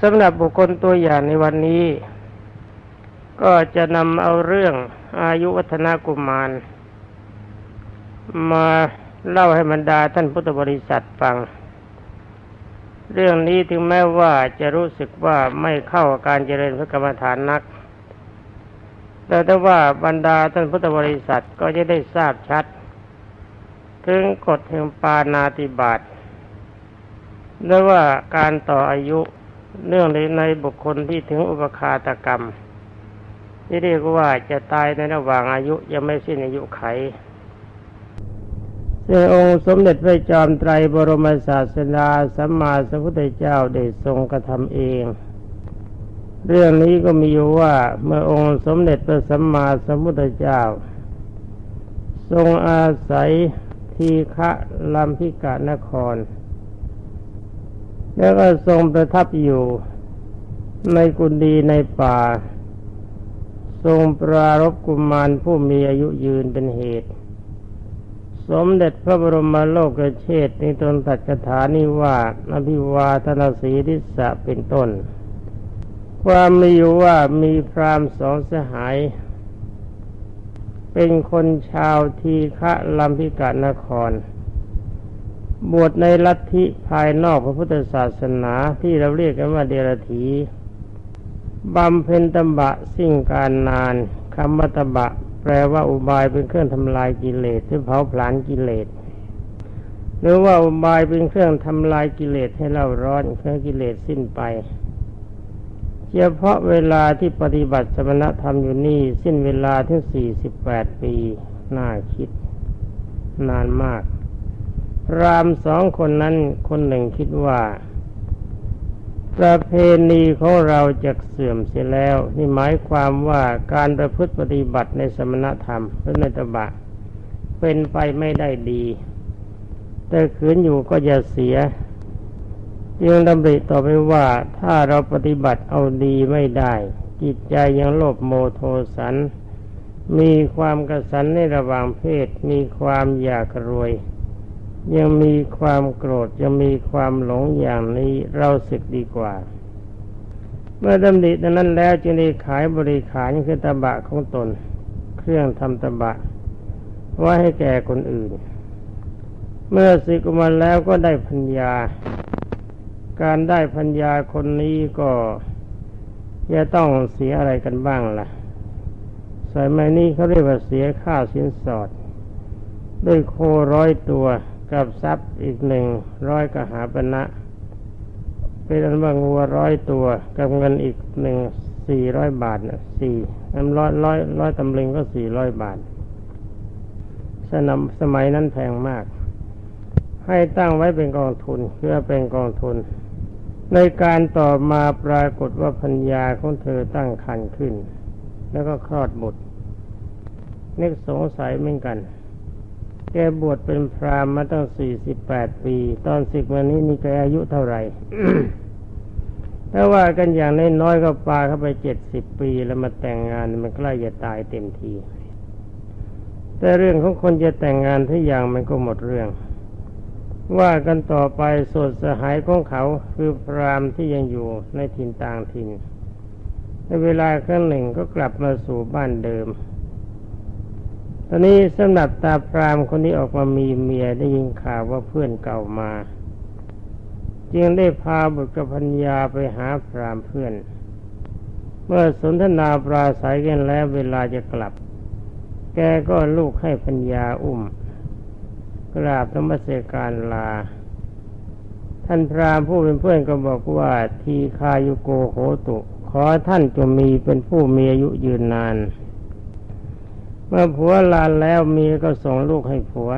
สำหรับบุคคลตัวอย่างในวันนี้ ก็จะนำเอาเรื่องอายุวัฒนากุมาร มาเล่าให้บรรดาท่านพุทธบริษัทฟัง เรื่องนี้ถึงแม้ว่าจะรู้สึกว่าไม่เข้าการเจริญพระกรรมฐานนัก แต่ถ้าว่าบรรดาท่านพุทธบริษัทก็จะได้ทราบชัด ถึงกฎแห่งปานาติบาตและว่าการต่ออายุ เนื่องในบุคคลที่ถึงอุปคาตกรรม ที่เรียกว่าจะตายในระหว่างอายุยังไม่สิ้นอายุไขซึ่งองค์สมเด็จพระจอมไตรบรมศาสดาสัมมาสัมพุทธเจ้าได้ทรงกระทำเอง เรื่องนี้ก็มีอยู่ว่าเมื่อองค์สมเด็จพระสัมมาสัมพุทธเจ้า ทรงอาศัยทีฆะลัมพิกานคร แล้วก็ทรงประทับอยู่ในกุฏิในป่า ทรงปรารบกุมารผู้มีอายุยืนเป็นเหตุ สมเด็จพระบรมโลกเชษในตนตัดคาถานี้ว่าอภิวาทนาสีทิสะเป็นต้น ความมีอยู่ว่ามีพรามสองสหาย เป็นคนชาวทีฆะลัมพิกานคร บวชในลัทธิภายนอกพระพุทธศาสนาที่เราเรียกกันว่าเดรธีบำเพ็ญตบะสิ่งการนานคำมัตบะ แปลว่าอุบายเป็นเครื่องทำลายกิเลสที่เผาผลาญกิเลสหรือว่าอุบายเป็นเครื่องทำลายกิเลสให้เราร้อนเครื่องกิเลสสิ้นไปเฉพาะเวลาที่ปฏิบัติสมณธรรมอยู่นี่ สิ้นเวลาถึงสี่สิบแปดปี น่าคิด นานมาก รามสองคนนั้นคนหนึ่งคิดว่า ประเพณีของเราจะเสื่อมเสียแล้ว นี่หมายความว่าการประพฤติปฏิบัติในสมณธรรมหรือในตบะ เป็นไปไม่ได้ดี แต่ขืนอยู่ก็จะเสียจึงดำริต่อไปว่าถ้าเราปฏิบัติเอาดีไม่ได้ จิตใจยังโลภโมโทสัน มีความกระสันในระหว่างเพศ มีความอยากรวย ยังมีความโกรธยังมีความหลงอย่างนี้เราสึกดีกว่า เมื่อดำริดังนั้นแล้วจึงได้ขายบริขารคือตบะของตน เครื่องทำตบะไว้ให้แก่คนอื่น เมื่อสิกมาแล้วก็ได้พัญญา การได้พัญญาคนนี้ก็จะต้องเสียอะไรกันบ้างล่ะสมัยนี้เขาเรียกว่าเสียค่าสินสอด ด้วยโคร้อยตัว กับทรัพย์อีกหนึ่งร้อยกหาปณะเป็นอันว่างัวร้อยตัวกับเงินอีกหนึ่งสี่ร้อยบาทนะสี่อันร้อยร้อยร้อยตำลึงก็สี่ร้อยบาทสนำสมัยนั้นแพงมาก ให้ตั้งไว้เป็นกองทุนเพื่อเป็นกองทุน ในการต่อมาปรากฏว่าพัญญาของเธอตั้งครรภ์ขึ้น แล้วก็คลอดบุตรนึกสงสัยเหมือนกัน แกบวชเป็นพราหมณ์มาตั้งสี่สิบแปดปี ตอนสิกวันนี้นี่แกอายุเท่าไหร่ถ้าว่ากันอย่างน้อยๆก็ปาเข้าไปเจ็ดสิบปีแล้วมาแต่งงานมันใกล้จะตายเต็มที แต่เรื่องของคนจะแต่งงานทุกอย่างมันก็หมดเรื่อง ว่ากันต่อไปสดสหายของเขาคือพรามที่ยังอยู่ในถิ่นต่างถิ่นในเวลาครั้งหนึ่งก็กลับมาสู่บ้านเดิม อนนี้สำหรับตาพรามคนนี้ออกมามีเมียได้ยินข่าวว่าเพื่อนเก่ามา จึงได้พาบุตรกับพัญญาไปหาพรามเพื่อน เมื่อสนทนาปราศัยกันแล้วเวลาจะกลับ แกก็ลูกให้พัญญาอุ้ม กราบธรรมเสการลา ท่านพรามผู้เป็นเพื่อนก็บอกว่าทีคายุโกโหตุ ขอท่านจงมีเป็นผู้มีอายุยืนนาน เมื่อผัวลาแล้วเมียก็ส่งลูกให้ผัว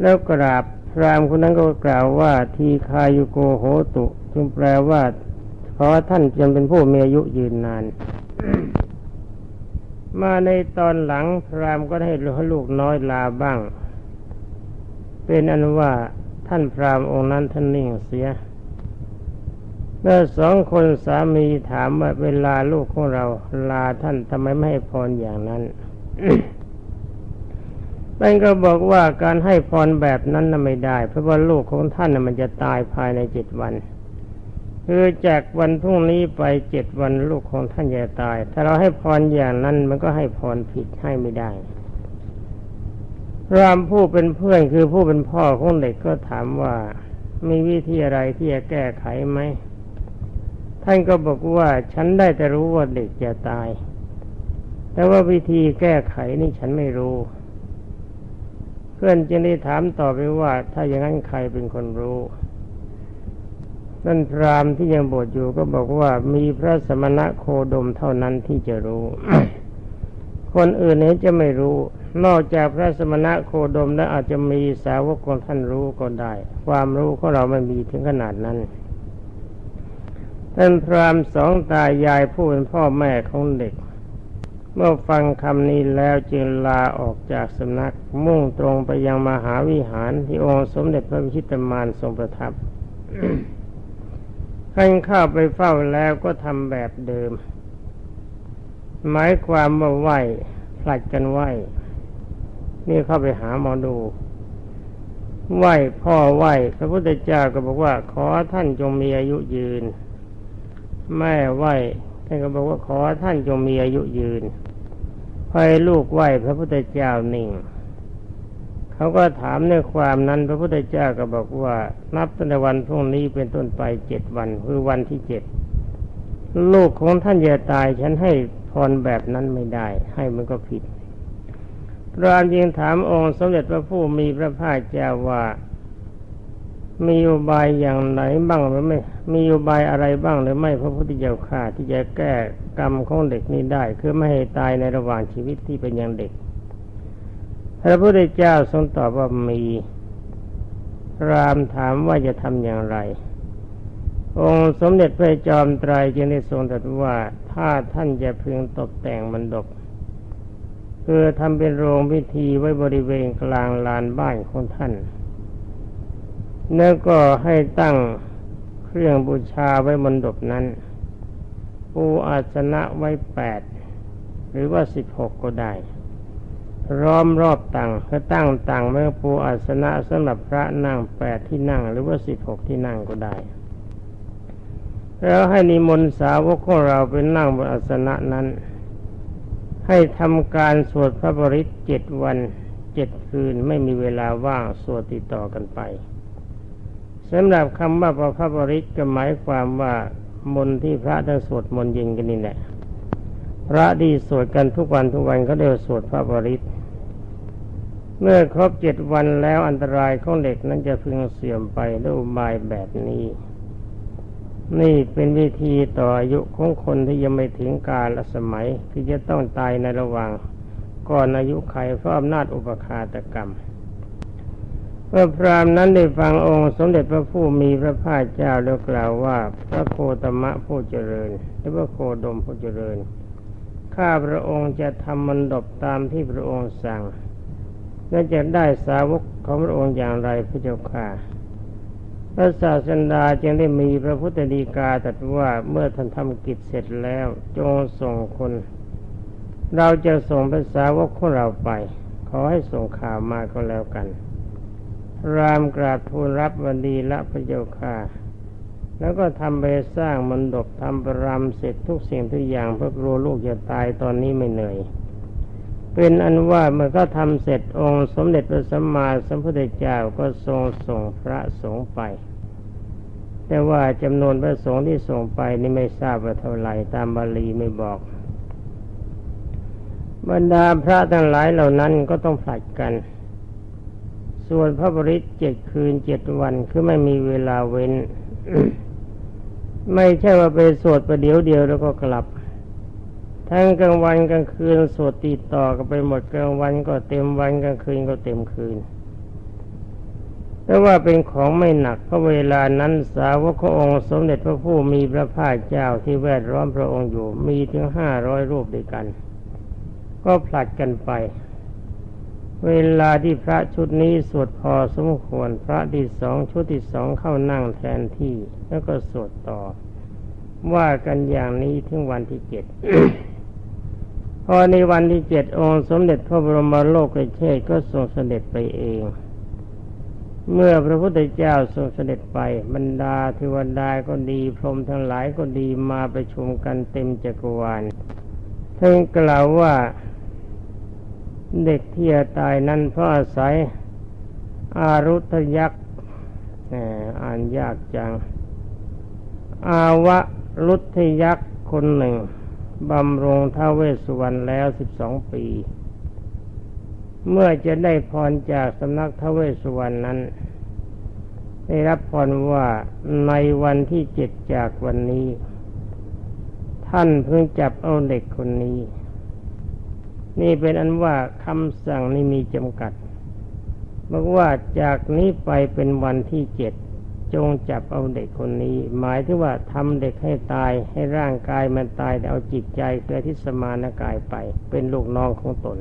แล้วกราบพรามคนนั้นก็กล่าวว่าทีคายุโกโหตุจึงแปลว่าขอท่านจงเป็นผู้มีอายุยืนนาน มาในตอนหลังพรามก็ให้ลูกน้อยลาบ้าง เป็นอันว่าท่านพรามองค์นั้นท่านนิ่งเสีย เมื่อสองคนสามีถามว่าเวลาลูกของเรา ลาท่านทำไมไม่ให้พรอย่างนั้นท่านก็บอกว่าการให้พรแบบนั้นน่ะไม่ได้ เพราะว่าลูกของท่านน่ะมันจะตายภายในเจ็ดวันคือจากวันพรุ่งนี้ไปเจ็ดวันลูกของท่านจะตาย ถ้าเราให้พรอย่างนั้นมันก็ให้พรผิดให้ไม่ได้ รามผู้เป็นเพื่อนคือผู้เป็นพ่อของเด็กก็ถามว่ามีวิธีอะไรที่จะแก้ไขไหม ท่านก็บอกว่าฉันได้แต่รู้ว่าเด็กจะตาย แต่ว่าวิธีแก้ไขนี่ฉันไม่รู้ เพื่อนจึงได้ถามต่อไปว่า ถ้าอย่างนั้นใครเป็นคนรู้นั่นพรามที่ยังบวชอยู่ก็บอกว่ามีพระสมณะโคดมเท่านั้นที่จะรู้ คนอื่นนี้จะไม่รู้ นอกจากพระสมณะโคดมแล้วอาจจะมีสาวกของท่านรู้ก็ได้ ความรู้ของเราไม่มีถึงขนาดนั้น ท่านพรามสองตายายผู้เป็นพ่อแม่ของเด็ก เมื่อฟังคำนี้แล้วจึงลาออกจากสำนักมุ่งตรงไปยังมหาวิหารที่องค์สมเด็จพระวิชิตมารทรงประทับท่านเข้าไปเฝ้าแล้วก็ทำแบบเดิม หมายความว่าไหวผลัดกันไหวนี่เข้าไปหาหมอดู ไหวพ่อไหวพระพุทธเจ้าก็บอกว่า ขอท่านจงมีอายุยืน แม่ไหวท่านก็บอกว่าขอท่านจงมีอายุยืนพอลูกไหวพระพุทธเจ้านิ่งเขาก็ถามในความนั้น พระพุทธเจ้าก็บอกว่า นับตั้งแต่วันพรุ่งนี้เป็นต้นไปเจ็ดวันคือวันที่เจ็ดลูกของท่านจะตายฉันให้พรแบบนั้นไม่ได้ ให้มันก็ผิดพระามยิงถามองค์สมเด็จพระผู้มีพระภาคเจ้าว่า มีอุบายอย่างไหนบ้างหรือไม่ มีอุบายอะไรบ้างหรือไม่พระพุทธเจ้าข่าที่จะแก้กรรมของเด็กนี้ได้ คือไม่ให้ตายในระหว่างชีวิตที่เป็นยังเด็ก พระพุทธเจ้าทรงตอบว่ามีรามถามว่าจะทำอย่างไร องค์สมเด็จพระจอมไตรจึงได้ทรงตรัสว่าถ้าท่านจะพึงตกแต่งมันดกคือทำเป็นโรงพิธีไว้บริเวณกลางลานบ้านของท่าน แล้วก็ให้ตั้งเครื่องบูชาไว้บนดบนั้นปูอาสนะไว้แปดหรือว่าสิบหกก็ได้ร้อมรอบตังก็ตั้งตังเมื่อปูอาสนะสำหรับพระนั่งแปดที่นั่ง หรือว่าสิบหกที่นั่งก็ได้ แล้วให้นิมนต์สาวกของเราไปนั่งบนอาสนะนั้น ให้ทำการสวดพระบริตเจ็ดวันเจ็ดคืนไม่มีเวลาว่างสวดติดต่อกันไป สำหรับคำว่าพระบริตก็หมายความว่ามนที่พระทั้สวดมนต์ยิงกันนี่แหละพระดีสวดกันทุกวันทุกวันเขาเรียกสวดพระบริตเมื่อครบเจ็ดวันแล้วอันตรายของเด็กนั้นจะพึงเสื่อมไปด้วยอุบายแบบนี้ นี่เป็นวิธีต่ออายุของคนที่ยังไม่ถึงกาลสมัยที่จะต้องตายในระหว่างก่อนอายุไขเพราะอำนาจอุปคาตกรรม เมื่อพรามนั้นได้ฟังองค์สมเด็จพระผู้มีพระภาคเจ้าแล้วกล่าวว่า พระโคตมะผู้เจริญ หรือพระโคดมผู้เจริญ ข้าพระองค์จะทำมันดบตามที่พระองค์สั่ง และจะได้สาวกของพระองค์อย่างไรพระเจ้าค่ะ พระศาสดาจึงได้มีพระพุทธดีกาตรัสว่าเมื่อท่านทำกิจเสร็จแล้วจงส่งคน เราจะส่งภาษาวกของเราไป ขอให้ส่งข่าวมาก็แล้วกัน รามกราบทูลรับวันดีละพระเจ้าค่ะ แล้วก็ทำไปสร้างมันดบทำประรำเสร็จทุกสิ่งทุกอย่างเพื่อกลัวลูกจะตายตอนนี้ไม่เหนื่อย เป็นอันว่าเมื่อก็ทำเสร็จองค์สมเด็จพระสัมมาสัมพุทธเจ้าก็ทรงส่งพระสงฆ์ไป แต่ว่าจำนวนพระสงฆ์ที่ส่งไปนี่ไม่ทราบว่าเท่าไหร่ตามบาลีไม่บอก บรรดาพระทั้งหลายเหล่านั้นก็ต้องผลัดกัน ส่วนพระบริษเจ็ดคืนเจ็ดวันคือไม่มีเวลาเว้น ไม่ใช่ว่าไปสวดประเดี๋ยวเดียวแล้วก็กลับ ทั้งกลางวันกลางคืนสวดติดต่อกันไปหมดกลางวันก็เต็มวันกลางคืนก็เต็มคืนแต่ว่าเป็นของไม่หนักเพราะเวลานั้นสาวกขององค์สมเด็จพระผู้มีพระภาคเจ้าที่แวดล้อมพระองค์อยู่มีถึงห้าร้อยรูปด้วยกัน ก็ผลัดกันไป เวลาที่พระชุดนี้สวดพอสมควรพระที่สองชุดที่สองเข้านั่งแทนที่แล้วก็สวดต่อ ว่ากันอย่างนี้ถึงวันที่เจ็ดพอในวันที่เจ็ดองค์สมเด็จพระบรมโลกเชษก็ทรงเสด็จไปเอง เมื่อพระพุทธเจ้าทรงเสด็จไปบรรดาเทวดาก็ดีพรหมทั้งหลายก็ดีมาประชุมกันเต็มจักรวาลท่านกล่าวว่า เด็กที่จะตายนั้นเพราะอาศัยอารุทยักษ์อ่านยากจัง อาวะรุทยักษ์คนหนึ่งบำรงท้าเวสสุวรรณแล้วสิบสองปี เมื่อจะได้พรจากสำนักท้าเวสสุวรรณนั้น ได้รับพรว่าในวันที่เจ็ดจากวันนี้ ท่านเพิ่งจับเอาเด็กคนนี้ นี่เป็นอันว่าคำสั่งนี่มีจำกัดบอกว่าจากนี้ไปเป็นวันที่เจ็ดจงจับเอาเด็กคนนี้ หมายถึงว่าทำเด็กให้ตายให้ร่างกายมันตายแต่เอาจิตใจเพื่อที่สมานกายไป เป็นลูกน้องของตน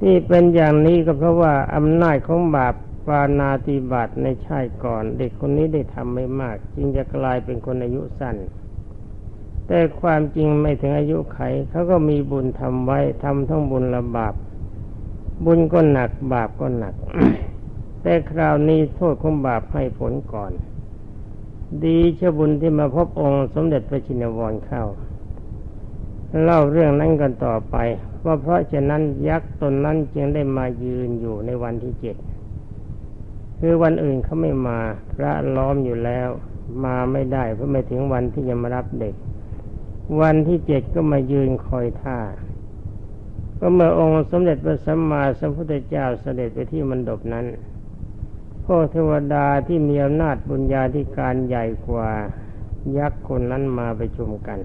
ที่เป็นอย่างนี้ก็เพราะว่าอำนาจของบาปปานาติบาตในชาติก่อน เด็กคนนี้ได้ทำไม่มาก จึงจะกลายเป็นคนอายุสั้น แต่ความจริงไม่ถึงอายุไขเขาก็มีบุญทำไว้ทำทั้งบุญและบาป บุญก็หนักบาปก็หนัก แต่คราวนี้โทษของบาปให้ผลก่อน ดีเชบุญที่มาพบองค์สมเด็จพระชินวรเข้า เล่าเรื่องนั้นกันต่อไป ว่าเพราะฉะนั้นยักษ์ตนนั้นจึงได้มายืนอยู่ในวันที่เจ็ดคือวันอื่นเขาไม่มา พระล้อมอยู่แล้ว มาไม่ได้เพราะไม่ถึงวันที่จะมารับเด็ก วันที่เจ็ดก็มายืนคอยท่า ก็เมื่อองค์สมเด็จพระสัมมาสัมพุทธเจ้าเสด็จไปที่มันดบนั้นพวกเทวดาที่มีอำนาจบุญญาธิการใหญ่กว่ายักษ์คนนั้นมาไปชุมกัน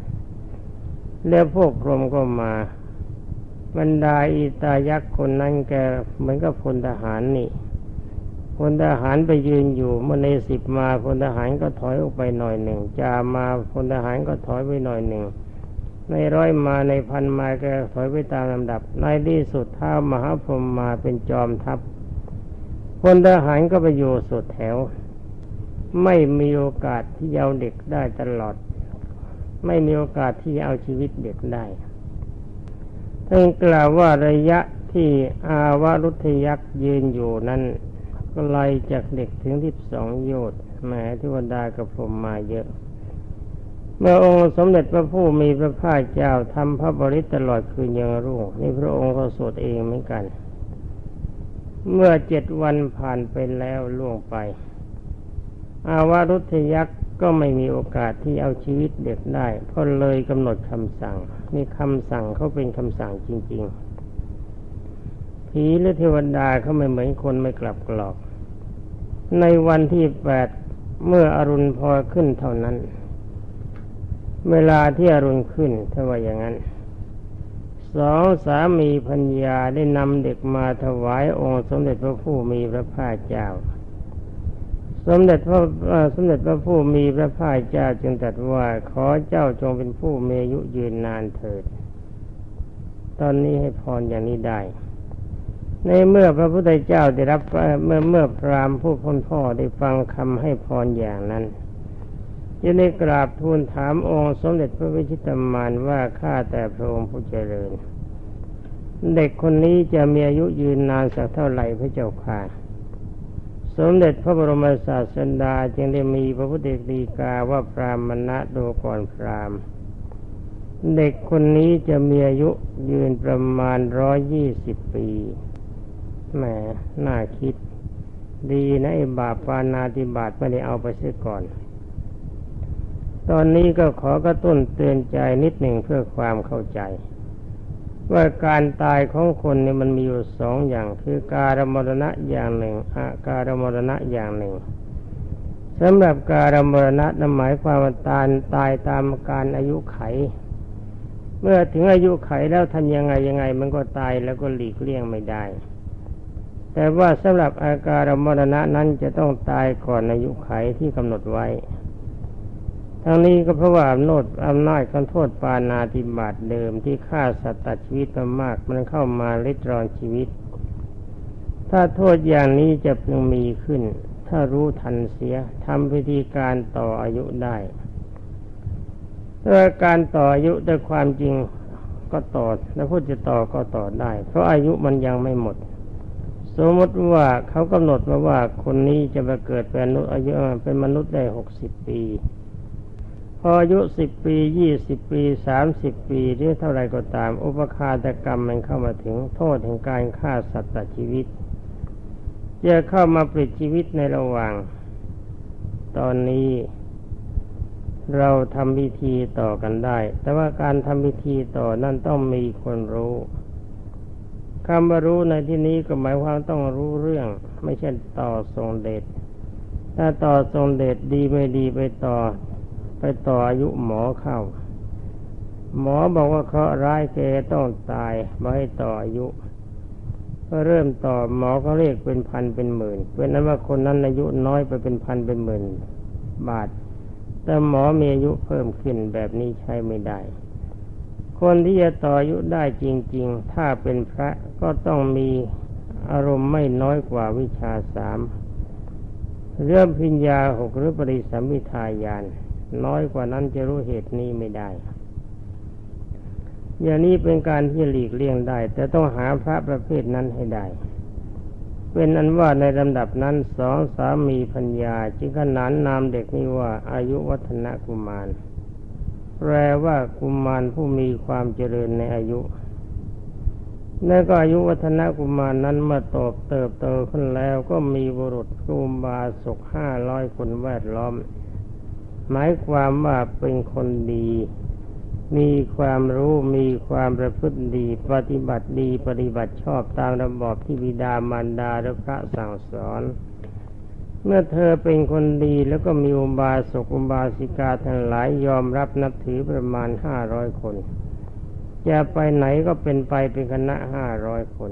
แล้วพวกพรหมก็มาบรรดาอีตายักษ์คนนั้นแกเหมือนกับพลทหารนี่ พลทหารไปยืนอยู่เมื่อในสิบมาพลทหารก็ถอยออกไปหน่อยหนึ่งจามาพลทหารก็ถอยไปหน่อยหนึ่ง ในร้อยมาในพันมาแกถอยไปตามลำดับ ในที่สุดท้ามหาพรหมมาเป็นจอมทัพพลทหารก็ไปอยู่สุดแถว ไม่มีโอกาสที่เอาเด็กได้ตลอด ไม่มีโอกาสที่เอาชีวิตเด็กได้ท่านกล่าวว่าระยะที่อาวารุทยักษ์ยืนอยู่นั้น ก็ไล่จากเด็กถึงที่สองโยชน์แม้ที่วดากับผมมาเยอะ เมื่อองค์สมเด็จพระผู้มีพระภาคเจ้าทำพระบริตตลอดคืนยังรุ่งนี่พระองค์ก็สวดเองเหมือนกัน เมื่อเจ็ดวันผ่านไปแล้วล่วงไป อาวารุทยักษ์ก็ไม่มีโอกาสที่เอาชีวิตเด็กได้เพราะเลยกำหนดคำสั่งนี่คำสั่งเขาเป็นคำสั่งจริง ๆ ผีและเทวดาเขาไม่เหมือนคนไม่กลับกรอก ในวันที่แปดเมื่ออรุณพอขึ้นเท่านั้น เวลาที่อรุณขึ้นถ้าว่าอย่างนั้นสองสามีพัญญาได้นำเด็กมาถวายองค์สมเด็จพระผู้มีพระภาคเจ้า สมเด็จพระสมเด็จพระผู้มีพระภาคเจ้าจึงตรัสว่าขอเจ้าจงเป็นผู้มีอายุยืนนานเถิด ตอนนี้ให้พรอย่างนี้ได้ ในเมื่อพระพุทธเจ้าได้รับเมื่อเมื่อพรามผู้พ้นพ่อได้ฟังคำให้พรอย่างนั้นจะได้กราบทูลถามองค์สมเด็จพระวิชิตมานว่าข้าแต่พระองค์ผู้เจริญ เด็กคนนี้จะมีอายุยืนนานสักเท่าไหร่พระเจ้าค่ะ สมเด็จพระบรมศาสดาจึงได้มีพระพุทธดีกาว่าพรามณะดูก่อนพรามเด็กคนนี้จะมีอายุยืนประมาณร้อยยี่สิบปี แหมน่าคิด ดีนะไอ้บาปปานาติบาตไม่ได้เอาไปเสียก่อน ตอนนี้ก็ขอกระตุ้นเตือนใจนิดหนึ่งเพื่อความเข้าใจว่าการตายของคนเนี่ยมันมีอยู่สองอย่างคือการมรณะอย่างหนึ่งอาการมรณะอย่างหนึ่งสำหรับการมรณะนั้นหมายความว่าตายตายตามการอายุไข เมื่อถึงอายุไขแล้วทำยังไงยังไง มันก็ตายแล้วก็หลีกเลี่ยงไม่ได้ แต่ว่าสำหรับอาการมรณะนั้นจะต้องตายก่อนอายุไขที่กำหนดไว้ ทั้งนี้ก็เพราะว่าอำนาจอำนาจกันโทษปานาติบาตเดิมที่ฆ่าสัตว์ตัดชีวิตมามากมันเข้ามาลิดรอนชีวิต ถ้าโทษอย่างนี้จะเพิ่งมีขึ้น ถ้ารู้ทันเสียทำพิธีการต่ออายุได้ถ้าการต่ออายุด้วยความจริงก็ต่อแล้วพูดจะต่อก็ต่อได้ เพราะอายุมันยังไม่หมด สมมติว่าเขากำหนดมาว่าคนนี้จะมาเกิดเป็นมนุษย์อายุเป็นมนุษย์ได้หกสิบปี พออายุสิบปียี่สิบปีสามสิบปีหรือเท่าไรก็ตาม อุปคาตกรรมมันเข้ามาถึงโทษแห่งการฆ่าสัตว์ตัดชีวิตจะเข้ามาปลิดชีวิตในระหว่าง ตอนนี้เราทำพิธีต่อกันได้ แต่ว่าการทำพิธีต่อนั่นต้องมีคนรู้ คำว่ารู้ในที่นี้ก็หมายความต้องรู้เรื่อง ไม่ใช่ต่อทรงเดชถ้าต่อทรงเดชดีไม่ดีไปต่อ ไปต่ออายุหมอเข้า หมอบอกว่าเขาร้ายแกต้องตายมาให้ต่ออายุก็เริ่มต่อหมอเขาเรียกเป็นพันเป็นหมื่นเป็นนั้นว่าคนนั้นอายุน้อยไปเป็นพันเป็นหมื่นบาท แต่หมอมีอายุเพิ่มขึ้นแบบนี้ใช้ไม่ได้ คนที่จะต่ออายุได้จริง ๆ ถ้าเป็นพระก็ต้องมีอารมณ์ไม่น้อยกว่าวิชาสามเรื่องพิญญาหกหรือปริสัมพิทายาน น้อยกว่านั้นจะรู้เหตุนี้ไม่ได้ อย่างนี้เป็นการที่หลีกเลี่ยงได้ แต่ต้องหาพระประเภทนั้นให้ได้ เป็นอันว่าในลำดับนั้นสองสามีพัญญาจึงขนานนามเด็กนี้ว่าอายุวัฒนกุมาร แปลว่ากุมารผู้มีความเจริญในอายุนั่นก็อายุวัฒนกุมารนั้นเมื่อโตเติบโตขึ้นแล้วก็มีบุรุษกุมบาศกห้าร้อยคนแวดล้อม หมายความว่าเป็นคนดี มีความรู้มีความประพฤติดี ปฏิบัติดีปฏิบัติชอบตามระบอบที่บิดามารดาและพระสั่งสอน เมื่อเธอเป็นคนดีแล้วก็มีอุบาสกอุบาสิกาทั้งหลายยอมรับนับถือประมาณห้าร้อยคนจะไปไหนก็เป็นไปเป็นคณะห้าร้อยคน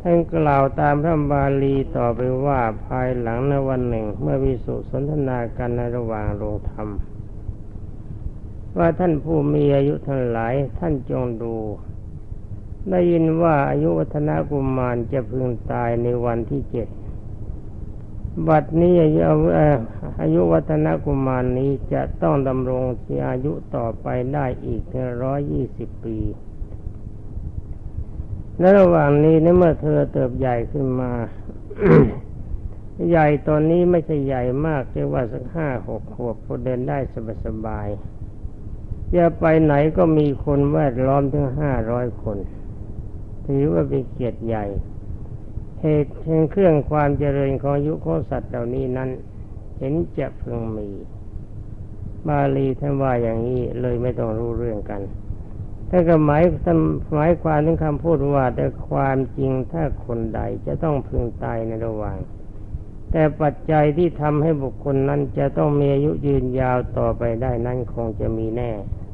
ท่านกล่าวตามพระบาลีต่อไปว่าภายหลังในวันหนึ่ง เมื่อวิสุสนทนากันในระหว่างโรงธรรม ว่าท่านผู้มีอายุทั้งหลายท่านจงดู ได้ยินว่าอายุวัฒนกุมารจะพึงตายในวันที่เจ็ด บัดนี้อายุอายุวัฒนกุมารนี้จะต้องดำรงที่อายุต่อไปได้อีกถึงร้อยยี่สิบปีในระหว่างนี้ในเมื่อเธอเติบใหญ่ขึ้นมา ใหญ่ตอนนี้ไม่ใช่ใหญ่มากเรียกว่าสักห้าหกขวบพอเดินได้สบายๆจะไปไหนก็มีคนแวดล้อมถึงห้าร้อยคน ถือว่าเป็นเกียรติใหญ่ เหตุแห่งเครื่องความเจริญของยุของสัตว์เหล่านี้นั้น เห็นจะพึงมี บาลีท่านว่าอย่างนี้เลยไม่ต้องรู้เรื่องกันถ้าก็หมายท่านหมายความถึงคำพูดว่า แต่ความจริงถ้าคนใดจะต้องพึงตายในระหว่าง แต่ปัจจัยที่ทำให้บุคคลนั้นจะต้องมีอายุยืนยาวต่อไปได้นั้นคงจะมีแน่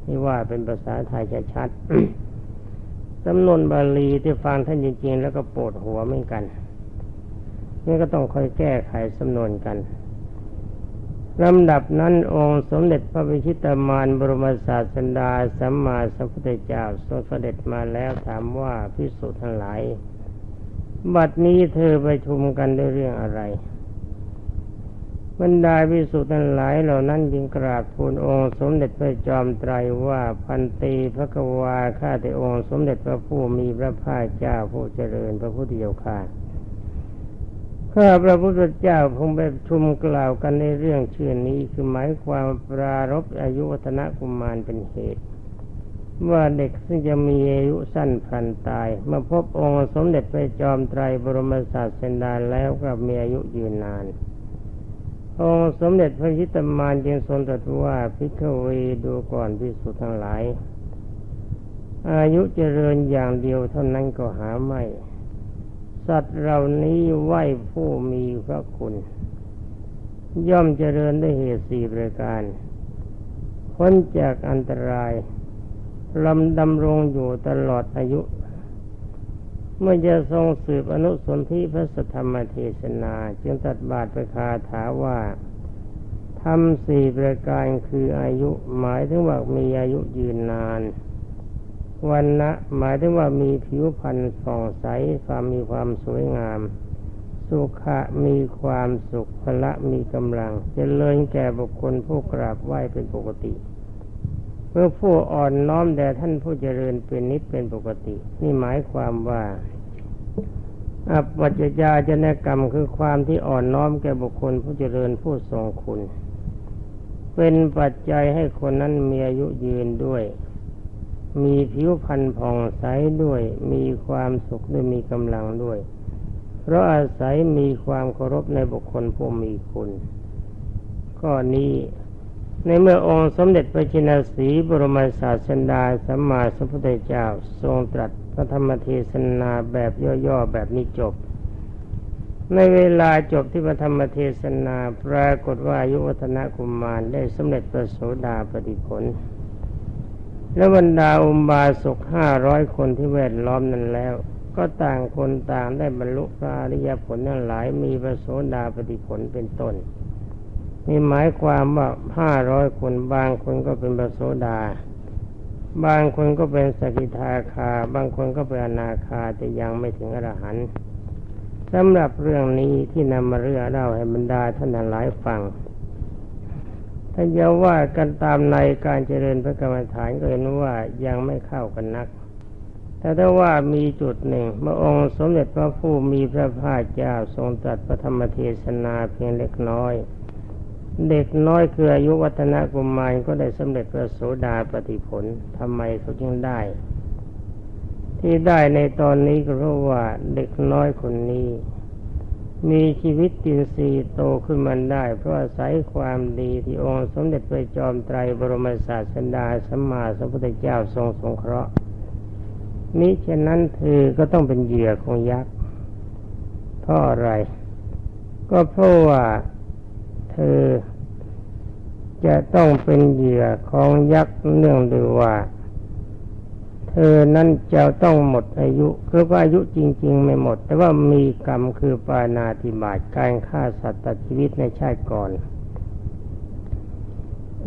นี่ว่าเป็นภาษาไทยชัด สำนวนบาลีที่ฟังท่านจริงๆ แล้วก็ปวดหัวเหมือนกัน นี่ก็ต้องคอยแก้ไขสำนวนกันลำดับนั้นองค์สมเด็จพระวิชิตามานบรมศาสดาสัมมาสัมพุทธเจ้าทรงเสด็จมาแล้วถามว่าพิสุทั้งหลาย บัดนี้เธอไปชุมกันด้วยเรื่องอะไร บรรดาวิสุทธ์ทั้งหลายเหล่านั้นจึงกราบทูลองค์สมเด็จพระจอมไตรว่าพันตีพระกวาข้าแต่องค์สมเด็จพระผู้มีพระภาคเจ้าผู้เจริญพระพุทธเจ้าข้าข้าพระพุทธเจ้าคงไปชุมกล่าวกันในเรื่องเชื่อนี้คือหมายความปรารบอายุวัฒนกุมารเป็นเหตุ ว่าเด็กซึ่งจะมีอายุสั้นพันตายเมื่อพบองค์สมเด็จพระจอมไตรบรมศาสดาแล้วก็มีอายุยืนนาน องสมเด็จพระชิตมานจึงทรงตรัสว่าพิฆเวดูก่อนพิสุทั้งหลาย อายุเจริญอย่างเดียวเท่านั้นก็หาไม่ สัตว์เหล่านี้ไหวผู้มีพระคุณ ย่อมเจริญได้เหตุสี่ประการพ้นจากอันตรายลำดำรงอยู่ตลอดอายุ เมื่อจะทรงสืบอนุสนธิพระสธรรมเทศนา จึงตัดบาทประคาถาว่าทำสี่ประการคืออายุหมายถึงว่ามีอายุยืนนานวันนะหมายถึงว่ามีผิวพรรณส่องใสความมีความสวยงาม สุขะมีความสุขพละมีกำลังจเจริญแก่บุคคลผู้กราบไหว้เป็นปกติ เมื่อผู้อ่อนน้อมแด่ท่านผู้เจริญเป็นนิดเป็นปกติ นี่หมายความว่าอัปปัจจยาจนกรรมคือความที่อ่อนน้อมแก่บุคคลผู้เจริญผู้ทรงคุณ เป็นปัจจัยให้คนนั้นมีอายุยืนด้วย มีผิวพรรณผ่องใสด้วย มีความสุขด้วยมีกำลังด้วย เพราะอาศัยมีความเคารพในบุคคลผู้มีคุณ ข้อนี้ ในเมื่อองค์สมเด็จพระจินสีบรมศาสดาสัมมาสัมพุทธเจ้า ทรงตรัสพระธรรมเทศนาแบบย่อๆแบบนี้จบ ในเวลาจบที่พระธรรมเทศนาปรากฏว่ายุวัฒนกุมารได้สำเร็จประโสดาปฏิผล และบรรดาอุมบาสกห้าร้อยคนที่แวดล้อมนั้นแล้ว ก็ต่างคนต่างได้บรรลุพระอริยผลนั้นหลายมีประโสดาปฏิผลเป็นต้น นี่หมายความว่าห้าร้อยคนบางคนก็เป็นปโสดา บางคนก็เป็นสกิทาคา บางคนก็เป็นอนาคาแต่ยังไม่ถึงอรหันต์สำหรับเรื่องนี้ที่นำมาเรื่องเล่าให้บรรดาท่านหลายฟังถ้าจะว่ากันตามในการเจริญพระกรรมฐานก็เห็นว่ายังไม่เข้ากันนัก แต่ถ้าว่ามีจุดหนึ่งเมื่อองค์สมเด็จพระผู้มีพระภาคเจ้าทรงตรัสพระธรรมเทศนาเพียงเล็กน้อย เด็กน้อยคืออายุวัฒนกุมารก็ได้สำเร็จพระโสดาปฏิผลทำไมเขาจึงได้ ที่ได้ในตอนนี้ก็เพราะว่าเด็กน้อยคนนี้ มีชีวิตตินรีโตขึ้นมาได้ เพราะอาศัยความดีที่องค์สมเด็จพระจอมไตรบรมศาสดาสัมมาสัมพุทธเจ้าทรงสงเคราะห์มิฉะนั้นเธอก็ต้องเป็นเหยื่อของยักษ์เพราะอะไร ก็เพราะว่า เธอ จะต้องเป็นเหยื่อของยักษ์เนื่องด้วยว่า เธอนั้นจะต้องหมดอายุคือว่าอายุจริง ๆ ไม่หมด แต่ว่ามีกรรมคือปานาธิบาตการฆ่าสัตว์ตัดชีวิตในชาติก่อน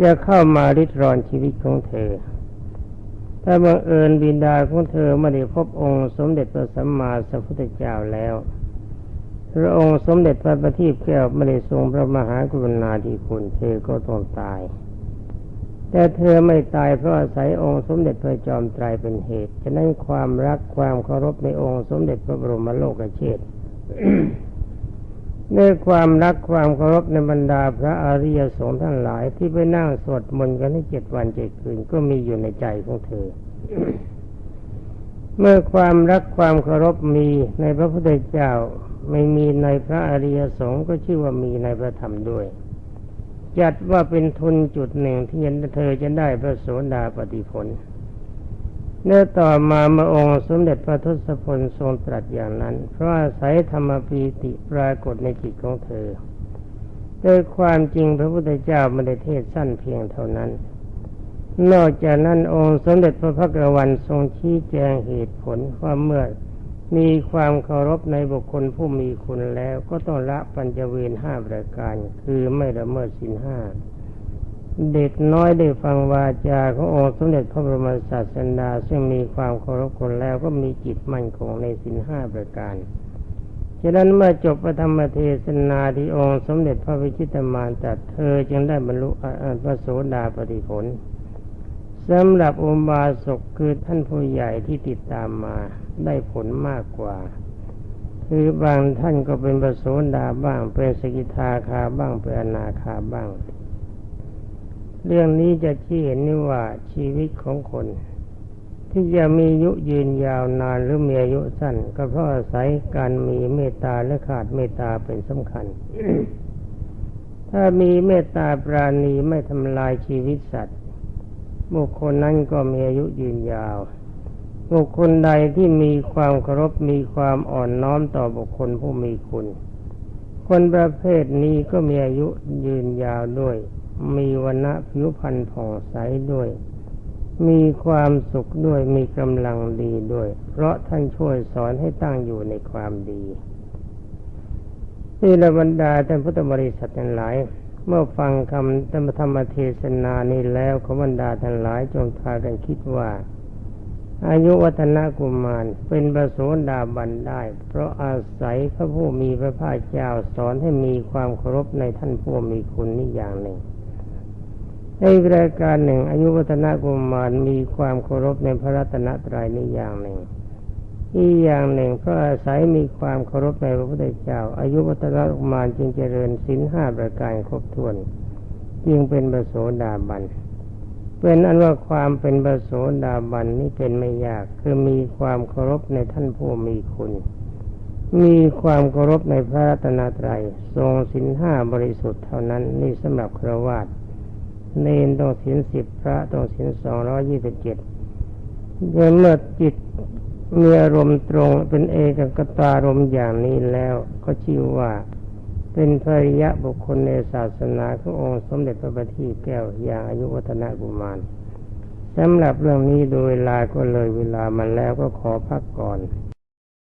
จะเข้ามาริดรอนชีวิตของเธอ ถ้าบังเอิญบินดาของเธอไม่ได้พบองค์สมเด็จพระสัมมาสัมพุทธเจ้าแล้ว พระองค์สมเด็จพระบัณฑิตแก้วไม่ได้ทรงพระมหากรุณาธิคุณเธอก็ต้องตาย แต่เธอไม่ตายเพราะอาศัยองค์สมเด็จพระจอมไตรเป็นเหตุ ฉะนั้นความรักความเคารพในองค์สมเด็จพระบรมโลกเชษในความรักความเคารพในบรรดาพระอริยสงฆ์ทั้งหลายที่ไปนั่งสวดมนต์กันให้เจ็ดวันเจ็ดคืนก็มีอยู่ในใจของเธอ เมื่อความรักความเคารพมีในพระพุทธเจ้า ไม่มีในพระอริยสงฆ์ก็ชื่อว่ามีในพระธรรมด้วย จัดว่าเป็นทุนจุดหนึ่งที่เธอจะได้พระโสดาปฏิผลเนื้อต่อมาเมื่อองค์สมเด็จพระทศพลทรงตรัสอย่างนั้น เพราะอาศัยธรรมปีติปรากฏในจิตของเธอ โดยความจริงพระพุทธเจ้าไม่ได้เทศสั้นเพียงเท่านั้น นอกจากนั้นองค์สมเด็จพระพักวันทรงชี้แจงเหตุผลว่าเมื่อ มีความเคารพในบุคคลผู้มีคุณแล้วก็ต้องละปัญจเวรห้าประการ คือไม่ละเมิดสินห้าเด็กน้อยได้ฟังวาจาขององค์สมเด็จพระบรมศาสดาซึ่งมีความเคารพคนแล้วก็มีจิตมั่นคงในสินห้าประการฉะนั้นเมื่อจบพระธรรมเทศนาที่องค์สมเด็จพระวิชิตมารจัดเธอจึงได้บรรลุพระโสดาปฏิผลสำหรับอุบาสกคือท่านผู้ใหญ่ที่ติดตามมา ได้ผลมากกว่า คือบางท่านก็เป็นประโสดาบ้าง เป็นสกิทาคาบ้างเป็นอนาคาบ้าง เรื่องนี้จะชี้เห็นนี่ว่าชีวิตของคน ที่จะมีอายุยืนยาวนานหรือมีอายุสั้น ก็เพราะอาศัยการมีเมตตาและขาดเมตตาเป็นสำคัญถ้ามีเมตตาปราณีไม่ทำลายชีวิตสัตว์บุคคลนั้นก็มีอายุยืนยาว บุคคลใดที่มีความเคารพมีความอ่อนน้อมต่อบุคคลผู้มีคุณ คนประเภทนี้ก็มีอายุยืนยาวด้วย มีวันณะผิวพรรณผ่องใสด้วย มีความสุขด้วยมีกำลังดีด้วย เพราะท่านช่วยสอนให้ตั้งอยู่ในความดีนี่ละบรรดาท่านพุทธบริษัททั้งหลาย เมื่อฟังคำธรรมเทศนานี้แล้วขบรรดาทั้งหลายจงพากันคิดว่า อายุวัฒนกุมารเป็นประโสดาบันได้ เพราะอาศัยพระผู้มีพระภาคเจ้าสอนให้มีความเคารพในท่านผู้มีคุณนี่อย่างหนึ่ง ในรายการหนึ่ง อายุวัฒนกุมารมีความเคารพในพระรัตนตรัยนี่อย่างหนึ่ง อีกอย่างหนึ่งก็อาศัยมีความเคารพในพระพุทธเจ้า อายุวัฒนกุมารจึงเจริญศีลห้าประการครบถ้วน จึงเป็นประโสดาบัน เป็นอันว่าความเป็นประโสดาบันนี่เป็นไม่ยาก คือมีความเคารพในท่านผู้มีคุณ มีความเคารพในพระรัตนตรัย ทรงศีลห้าบริสุทธิ์เท่านั้นนี่สำหรับครวาตเนนต้องศีลสิบพระต้องศีลสองร้อยี่สิบเจ็ดเมื่อจิตมีอารมณ์ตรงเป็นเอกกตารมอย่างนี้แล้วก็ชื่อว่า เป็นภริยะบุคคลในศาสนาขององค์สมเด็จพระบัณฑิตแก้วอย่างอายุวัฒนกุมารสำหรับเรื่องนี้โดยเวลาก็เลยเวลามันแล้วก็ขอพักก่อน